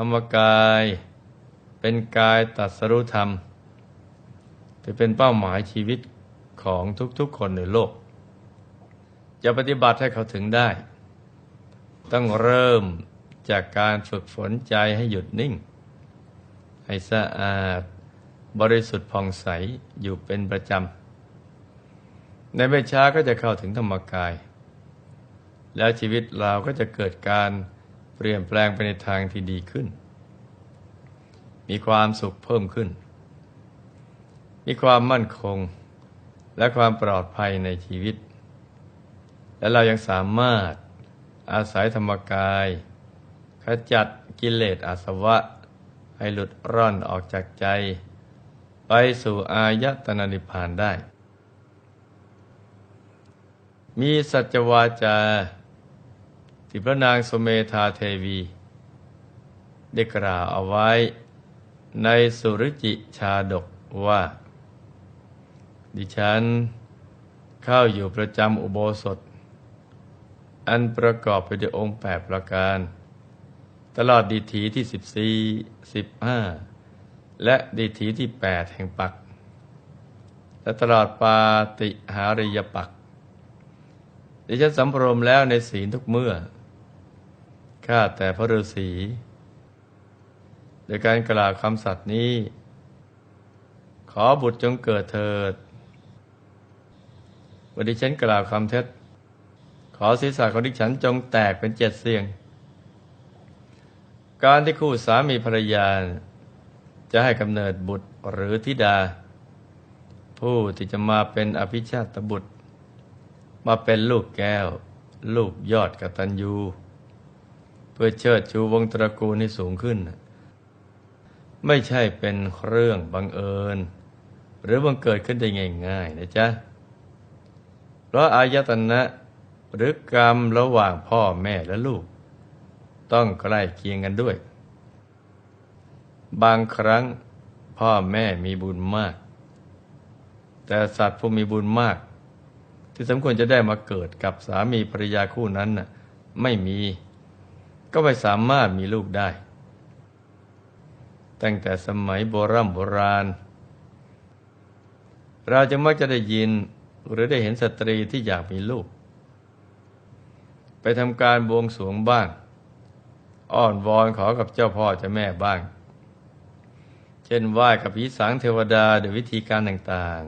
รรมกาย เป็นกายตัดสรุธรรมจะเป็นเป้าหมายชีวิตของทุกๆคนในโลก จะปฏิบัติให้เขาถึงได้ ต้องเริ่มจากการฝึกฝนใจให้หยุดนิ่ง ให้สะอาดบริสุทธิ์ผ่องใสอยู่เป็นประจำ ในไม่ช้าก็จะเข้าถึงธรรมกาย แล้วชีวิตเราก็จะเกิดการเเปลี่ยนแปลงไปในทางที่ดีขึ้น มีความสุขเพิ่มขึ้น มีความมั่นคงและความปลอดภัยในชีวิต และเรายังสามารถอาศัยธรรมกาย ขจัดกิเลสอาสวะ ให้หลุดร่อนออกจากใจ ไปสู่อายตนะนิพพานได้ มีสัจวาจา ที่พระนางสมเมธาเทวี ได้กล่าวเอาไว้ในสุริจิชาดกว่า ดิฉันเข้าอยู่ประจำอุโบสถ อันประกอบไปด้วยองค์แปดประการ ตลอดดีถีที่สิบสี่สิบห้าและดีถีที่แปดแห่งปัก และตลอดปาติหาริยปักดิฉันสำรวมแล้วในศีลทุกเมื่อ ข้าแต่พระฤาษีโดยการกล่าวคำสัตย์นี้ ขอบุตรจงเกิดเถิดวันดิฉันกล่าวคำเท็จ ขอศีรษะของดิฉันจงแตกเป็นเจ็ดเสียง การที่คู่สามีภรรยา จะให้กำเนิดบุตรหรือธิดา ผู้ที่จะมาเป็นอภิชาตบุตร มาเป็นลูกแก้ว ลูกยอดกตัญญู พื่อเชิดชูวงตระกูลให้สูงขึ้น ไม่ใช่เป็นเรื่องบังเอิญ หรือบังเกิดขึ้นได้ง่าย ๆ นะจ๊ะ เพราะอายตนะหรือกรรมระหว่างพ่อแม่และลูก ต้องใกล้เคียงกันด้วย บางครั้งพ่อแม่มีบุญมาก แต่สัตว์ผู้มีบุญมาก ที่สมควรจะได้มาเกิดกับสามีภรรยาคู่นั้นน่ะไม่มี ก็ไม่สามารถมีลูกได้ ตั้งแต่สมัยโบรโบราณ เราจะมักจะได้ยินหรือได้เห็นสตรีที่อยากมีลูก ไปทำการบวงสรวงบ้าง อ้อนวอนขอกับเจ้าพ่อเจ้าแม่บ้าง เช่นไหว้กับผีสางเทวดาโดยวิธีการต่าง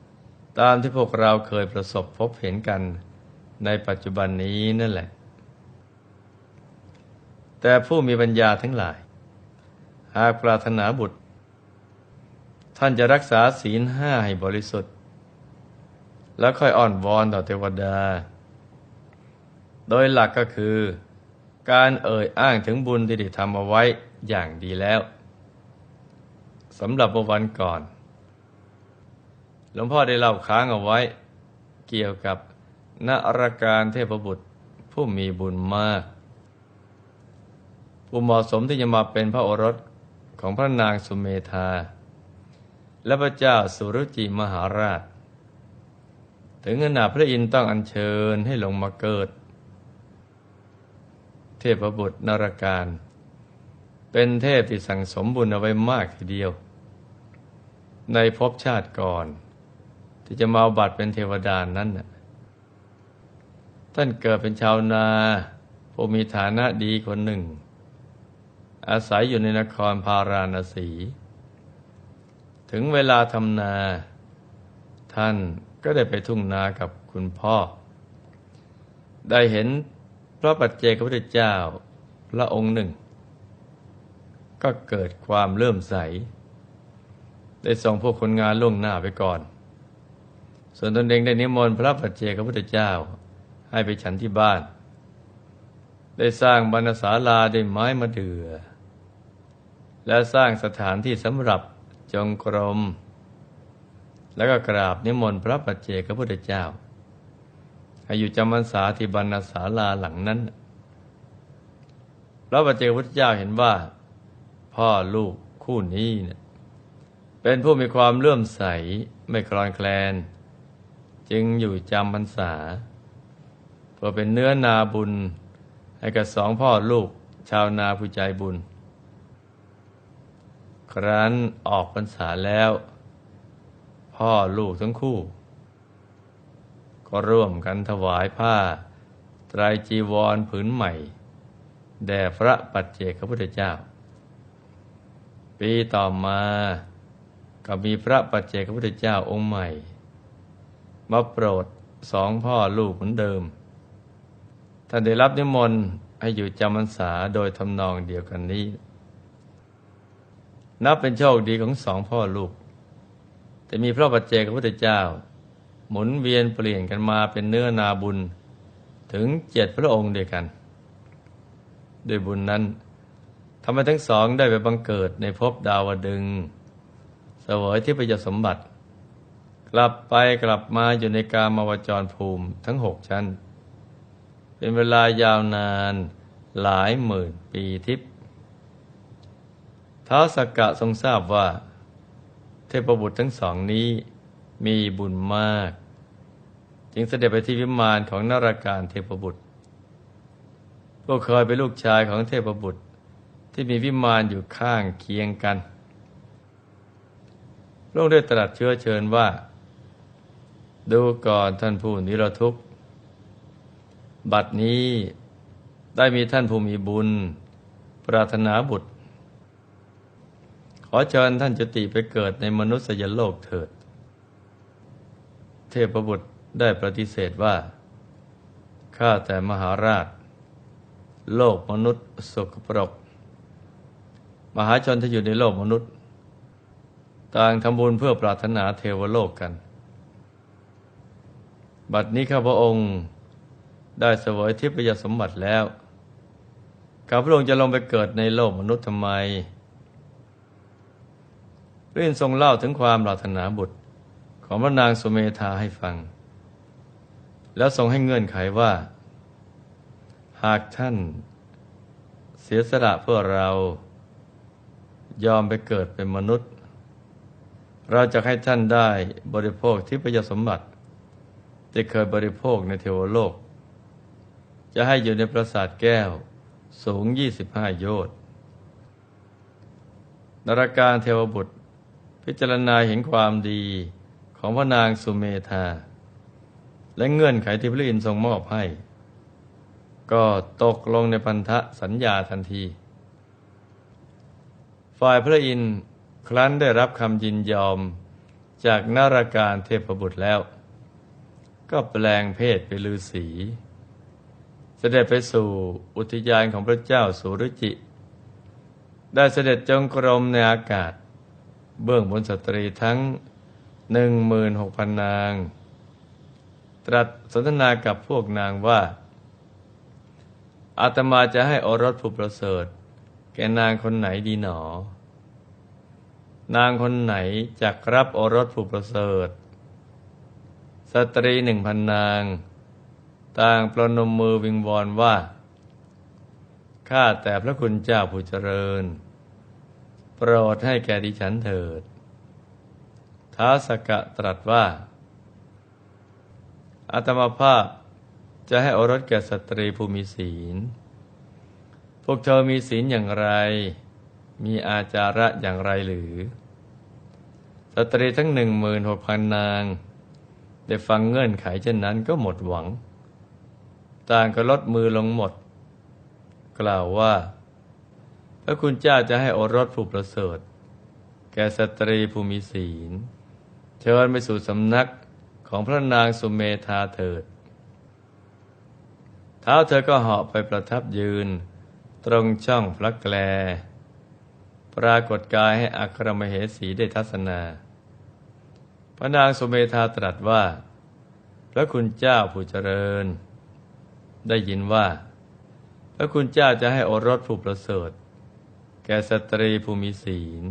ๆ ตามที่พวกเราเคยประสบพบเห็นกันในปัจจุบันนี้นั่นแหละ แต่ผู้มีปัญญาทั้งหลาย หากปรารถนาบุตร ท่านจะรักษาศีลห้าให้บริสุทธิ์ แล้วค่อยอ่อนวอนต่อเทวดา โดยหลักก็คือ การเอ่ยอ้างถึงบุญที่ได้ทำเอาไว้อย่างดีแล้วสำหรับเมื่อวันก่อน หลวงพ่อได้เล่าค้างเอาไว้ เกี่ยวกับนารการเทพบุตรผู้มีบุญมาก ผู้เหมาะสมที่จะมาเป็นพระโอรสของพระนางสุเมธา และพระเจ้าสุรุจิมหาราช ถึงขนาดพระอินทร์ต้องอัญเชิญให้ลงมาเกิด เทพบุตรนรการ เป็นเทพที่สั่งสมบุญเอาไว้มากทีเดียว ในภพชาติก่อน ที่จะมาบัตรเป็นเทวดานั้นท่านเกิดเป็นชาวนาผู้มีฐานะดีคนหนึ่ง อาศัยอยู่ในนครพาราณสี ถึงเวลาทำนา ท่านก็ได้ไปทุ่งนากับคุณพ่อ ได้เห็นพระปัจเจกพระพุทธเจ้าพระองค์หนึ่ง ก็เกิดความเลื่อมใส ได้ส่งพวกคนงานล่วงหน้าไปก่อน ส่วนตนเองได้นิมนต์พระปัจเจกพระพุทธเจ้าให้ไปฉันที่บ้าน ได้สร้างบรรณศาลาด้วยไม้มะเดื่อ และสร้างสถานที่สำหรับจงกรม แล้วก็กราบนิมนต์พระปัจเจกพระพุทธเจ้าให้อยู่จำพรรษาที่บรรณศาลาหลังนั้น พระปัจเจกพุทธเจ้าเห็นว่า พ่อลูกคู่นี้เนี่ยเป็นผู้มีความเลื่อมใสไม่คลอนแคลน จึงอยู่จำพรรษาเพื่อเป็นเนื้อนาบุญ ให้กับสองพ่อลูกชาวนาผู้ใจบุญ ครั้นออกพรรษาแล้ว พ่อลูกทั้งคู่ ก็ร่วมกันถวายผ้าไตรจีวรผืนใหม่ แด่พระปัจเจกพระพุทธเจ้า ปีต่อมาก็มีพระปัจเจกพระพุทธเจ้าองค์ใหม่ มาโปรดสองพ่อลูกเหมือนเดิม ท่านได้รับนิมนต์ให้อยู่จำพรรษาโดยทำนองเดียวกันนี้ นับเป็นโชคดีของสองพ่อลูก แต่มีพระปัจเจกพระพุทธเจ้า หมุนเวียนเปลี่ยนกันมาเป็นเนื้อนาบุญถึงเจ็ดพระองค์เด้วยกัน ด้วยบุญนั้นทำให้ทั้งสองได้ไปบังเกิดในภพดาวดึง เสวยที่ประยสมบัติ กลับไปกลับมาอยู่ในกามาวจรภูมิทั้งหกชั้น เป็นเวลายาวนานหลายหมื่นปีทิพย์ ท้าวสักกะทรงทราบว่า เทพบุตรทั้งสองนี้มีบุญมาก จึงเสด็จไปที่วิมานของนารการเทพบุตรพวกเคยเป็นลูกชายของเทพบุตรที่มีวิมานอยู่ข้างเคียงกันพระองค์ได้ตรัสเชื้อเชิญว่า ดูก่อนท่านผู้นิรทุกข์ บัดนี้ได้มีท่านผู้มีบุญ ปรารถนาบุตร ขอเชิญท่านจุติไปเกิดในมนุษยโลกเถิด เทพบุตรได้ปฏิเสธว่า ข้าแต่มหาราช โลกมนุษย์สกปรก มหาชนที่อยู่ในโลกมนุษย์ ต่างทำบุญเพื่อปรารถนาเทวโลกกัน บัดนี้ข้าพระองค์ได้เสวยทิพยสมบัติแล้วข้าพระองค์จะลงไปเกิดในโลกมนุษย์ทำไม พระอินทรงเล่าถึงความปรารถนาบุตรของพระนางสุเมธาให้ฟัง แล้วทรงให้เงื่อนไขว่า หากท่านเสียสละเพื่อเรายอมไปเกิดเป็นมนุษย์ เราจะให้ท่านได้บริโภคที่ประยสมบัติที่เคยบริโภคในเทวโลก จะให้อยู่ในปราสาทแก้วสูง 25 โยชน์นรการเทวบุตร พิจารณาเห็นความดีของพระนางสุเมธา และเงื่อนไขที่พระอินทร์ทรงมอบให้ ก็ตกลงในพันธะสัญญาทันที ฝ่ายพระอินทร์ครั้นได้รับคำยินยอมจากนารการเทพบุตรแล้ว ก็แปลงเพศเป็นฤาษีเสด็จไปสู่อุทยานของพระเจ้าสุรุจิ ได้เสด็จจงกรมในอากาศ เบื้องบนสตรีทั้งหนึ่งหมื่นหกพันนาง ตรัสสนทนากับพวกนางว่าอาตมาจะให้อรสผู้ประเสริฐ แกนางคนไหนดีหนอ นางคนไหนจะรับโอรสผู้ประเสริฐ สตรีหนึ่งพันนาง ต่างประนมมือวิงวอนว่า ข้าแต่พระคุณเจ้าผู้เจริญ ปรดให้แก่ดิฉันเถิด ท้าสกะตรัสว่าอาตมาภาพจะให้อรสแก่สตรีผู้มีศีล พวกเธอมีศีลอย่างไร มีอาจาระอย่างไรหรือ สตรีทั้งหนึ่งหมื่นหกพันนาง ได้ฟังเงื่อนไขเช่นนั้นก็หมดหวัง ต่างก็ลดมือลงหมด กล่าวว่า พระคุณเจ้าจะให้โอรสผู้ประเสริฐ แก่สตรีผู้มีศีล เชิญไปสู่สำนักของพระนางสุเมธาเถิด เท้าเธอก็เหาะไปประทับยืน ตรงช่องพระแกล ปรากฏกายให้อัครมเหสีได้ทัศนา พระนางสุเมธาตรัสว่า พระคุณเจ้าผู้เจริญ ได้ยินว่า พระคุณเจ้าจะให้โอรสผู้ประเสริฐ ก่สตรีผู้มีศีล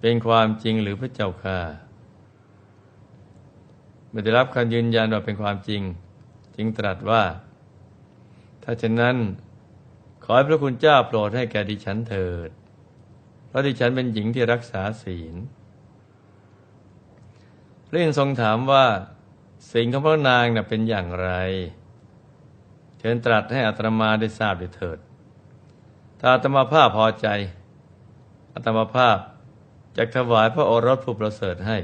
เป็นความจริงหรือพระเจ้าค่ะเมื่อได้รับคำยืนยันว่าเป็นความจริง จึงตรัสว่า ถ้าเช่นนั้น ขอให้พระคุณเจ้าโปรดให้แก่ดิฉันเถิด เพราะดิฉันเป็นหญิงที่รักษาศีลพระอินทรงถามว่าสิ่งของพระนางน่ะเป็นอย่างไร เชิญตรัสให้อัตมาได้ทราบด้วยเถิด ถ้าอัตมาภาพพอใจอัตมาภาพจากถวายพระโอรสผู้ประเสริฐให้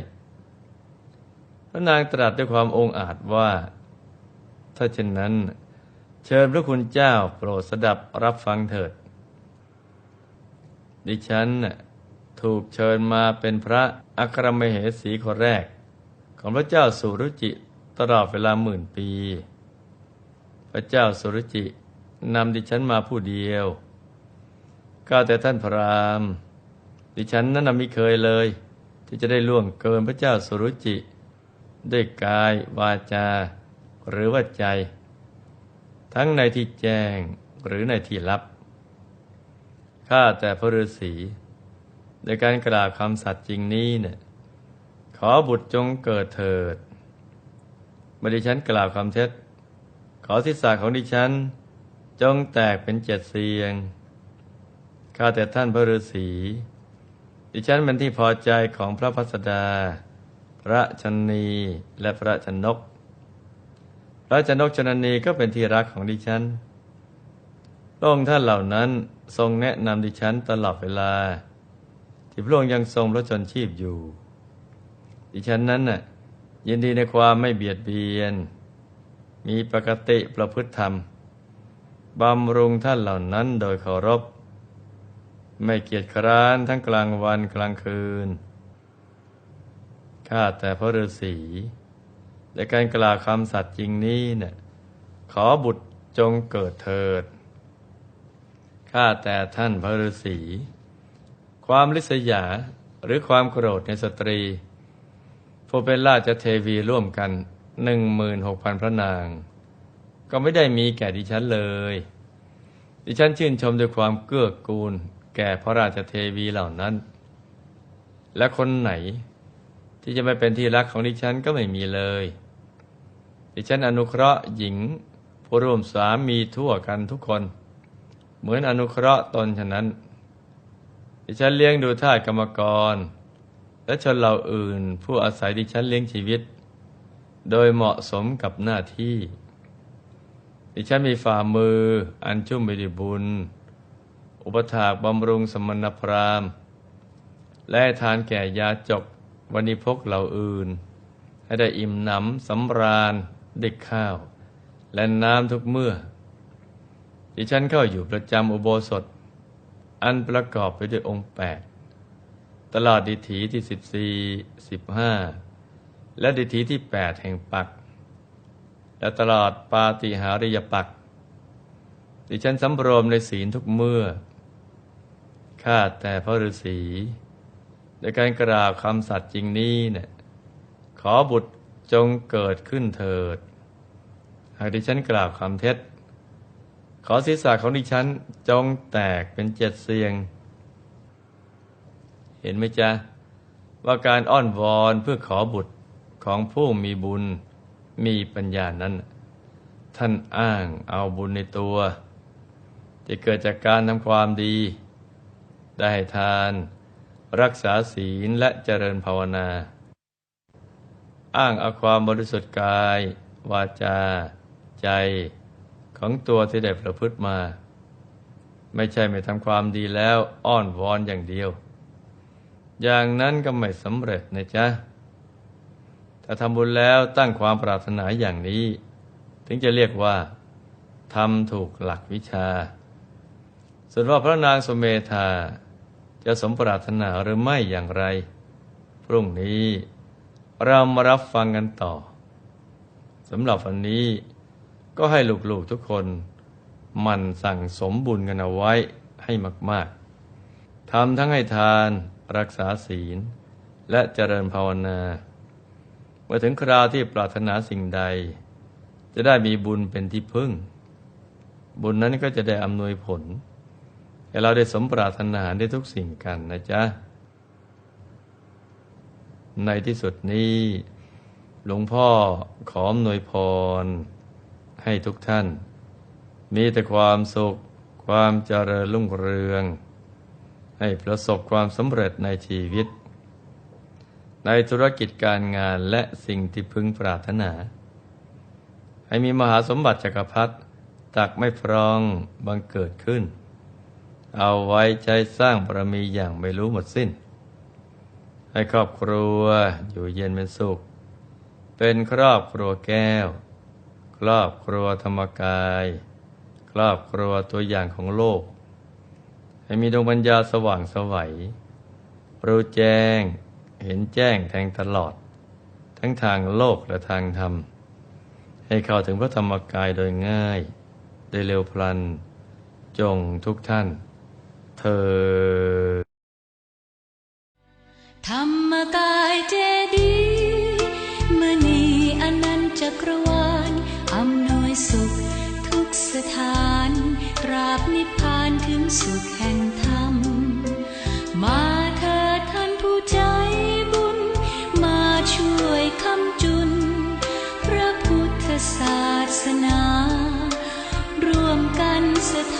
พระนางตรัสด้วยความองอาจว่า ถ้าเช่นนั้น เชิญพระคุณเจ้าโปรดสดับรับฟังเถิด ดิฉันถูกเชิญมาเป็นพระอัครมเหสีคนแรก ของพระเจ้าสุรุจิตลอดเวลาหมื่นปี พระเจ้าสุรุจินำดิฉันมาผู้เดียว ก้าแต่ท่านพระราม ดิฉันนั้นไม่เคยเลย ที่จะได้ล่วงเกินพระเจ้าสุรุจิ ด้วยกายวาจา หรือว่าใจ ทั้งในที่แจ้งหรือในที่ลับ ข้าแต่พระฤาษีในการกล่าวคำสัตย์จริงนี้เนี่ยขอบุตรจงเกิดเถิดเมื่อดิฉันกล่าวคำเท็จ ขอทิศาของดิฉัน จงแตกเป็นเจ็ดเสียง ข้าแต่ท่านพระฤาษีดิฉันเป็นที่พอใจของพระพัสดา พระชนีและพระชนก พระชนกชนนีก็เป็นที่รักของดิฉันพระองค์ท่านเหล่านั้นทรงแนะนำดิฉันตลอดเวลา ที่พระองค์ยังทรงพระชนชีพอยู่ ดิฉันนั้นน่ะยินดีในความไม่เบียดเบียน มีปกติประพฤติธรรมบำรุงท่านเหล่านั้นโดยเคารพ ไม่เกียจคร้านทั้งกลางวันกลางคืน ข้าแต่พระฤาษีในการกล่าวคำสัตย์จริงนี้เนี่ยขอบุตรจงเกิดเถิด ข้าแต่ท่านพระฤาษี ความลิษยาหรือความโกรธในสตรีผู้เป็นราชเทวีร่วมกันหนึ่งหมื่นหกพันพระนาง ก็ไม่ได้มีแก่ดิฉันเลย ดิฉันชื่นชมด้วยความเกื้อกูล แก่พระราชเทวีเหล่านั้น และคนไหนที่จะไม่เป็นที่รักของดิฉันก็ไม่มีเลย ดิฉันอนุเคราะห์หญิงผู้ร่วมสามีทั่วกันทุกคน เหมือนอนุเคราะห์ตนฉะนั้น ดิฉันเลี้ยงดูทาสกรรมกร และชนเหล่าอื่น ผู้อาศัยดิฉันเลี้ยงชีวิต โดยเหมาะสมกับหน้าที่ ดิฉันมีฝ่ามืออันชุ่มไปด้วยบุญ อุปถากบำรุงสมณพราหมณ์ และทานแก่ยาจกวันิพกเหล่าอื่น ให้ได้อิ่มหนำสำราญได้ข้าว และน้ำทุกเมื่อดิฉันเข้าอยู่ประจำอุโบสถ อันประกอบไปด้วยองค์แปดตลอดดิถีที่สิบสี่สิบห้าและดิถีที่แปดแห่งปัก และตลอดปาติหาริยปักดิฉันสำรวมในศีลทุกเมื่อ ข้าแต่พระฤาษีในการกราบคำสัตย์จริงนี้เนี่ยขอบุตรจงเกิดขึ้นเถิด หากดิฉันกราบคำเท็จ ขอศีรษะของดิฉันจงแตกเป็นเจ็ดเสียง เห็นไหมจ๊ะ ว่าการอ้อนวอนเพื่อขอบุตรของผู้มีบุญมีปัญญานั้น ท่านอ้างเอาบุญในตัว จะเกิดจากการทำความดี ได้ทาน รักษาศีลและเจริญภาวนา อ้างเอาความบริสุทธิ์กาย วาจา ใจ ของตัวที่ได้ประพฤติมา ไม่ใช่ไม่ทำความดีแล้วอ้อนวอนอย่างเดียว อย่างนั้นก็ไม่สำเร็จนะจ๊ะถ้าทำบุญแล้วตั้งความปรารถนาอย่างนี้ ถึงจะเรียกว่าทำถูกหลักวิชา ส่วนว่าพระนางสมเมธา จะสมปรารถนาหรือไม่อย่างไร พรุ่งนี้เรามารับฟังกันต่อสำหรับวันนี้ก็ให้ลูกๆทุกคนมันสั่งสมบุญกันเอาไว้ให้มาก ๆทำทั้งให้ทานรักษาศีล และเจริญภาวนาเมื่อถึงคราวที่ปรารถนาสิ่งใด จะได้มีบุญเป็นที่พึ่ง บุญนั้นก็จะได้อำนวยผล ให้เราได้สมปรารถนาได้ทุกสิ่งกันนะจ๊ะ ในที่สุดนี้ หลวงพ่อขออำนวยพร ให้ทุกท่าน มีแต่ความสุข ความเจริญรุ่งเรือง ให้ประสบความสำเร็จในชีวิต ในธุรกิจการงานและสิ่งที่พึงปรารถนา ให้มีมหาสมบัติจักรพรรดิตักไม่พรองบังเกิดขึ้น เอาไว้ใช้สร้างบารมีอย่างไม่รู้หมดสิ้น ให้ครอบครัวอยู่เย็นเป็นสุข เป็นครอบครัวแก้ว ครอบครัวธรรมกาย ครอบครัวตัวอย่างของโลก ให้มีดวงปัญญาสว่างสวัยรู้แจ้งเห็นแจ้งแทงตลอด ทั้งทางโลกและทางธรรม ให้เข้าถึงพระธรรมกายโดยง่ายได้เร็วพลัน จงทุกท่าน เธอ ธรรมกายเจดีมณีอนันตจักรวาลอำนวยสุขทุกสถานตราบนิพพานถึงสุขแห่งธรรม มาเธอท่านผู้ใจบุญ มาช่วยคำจุน พระพุทธศาสนา ร่วมกันสถา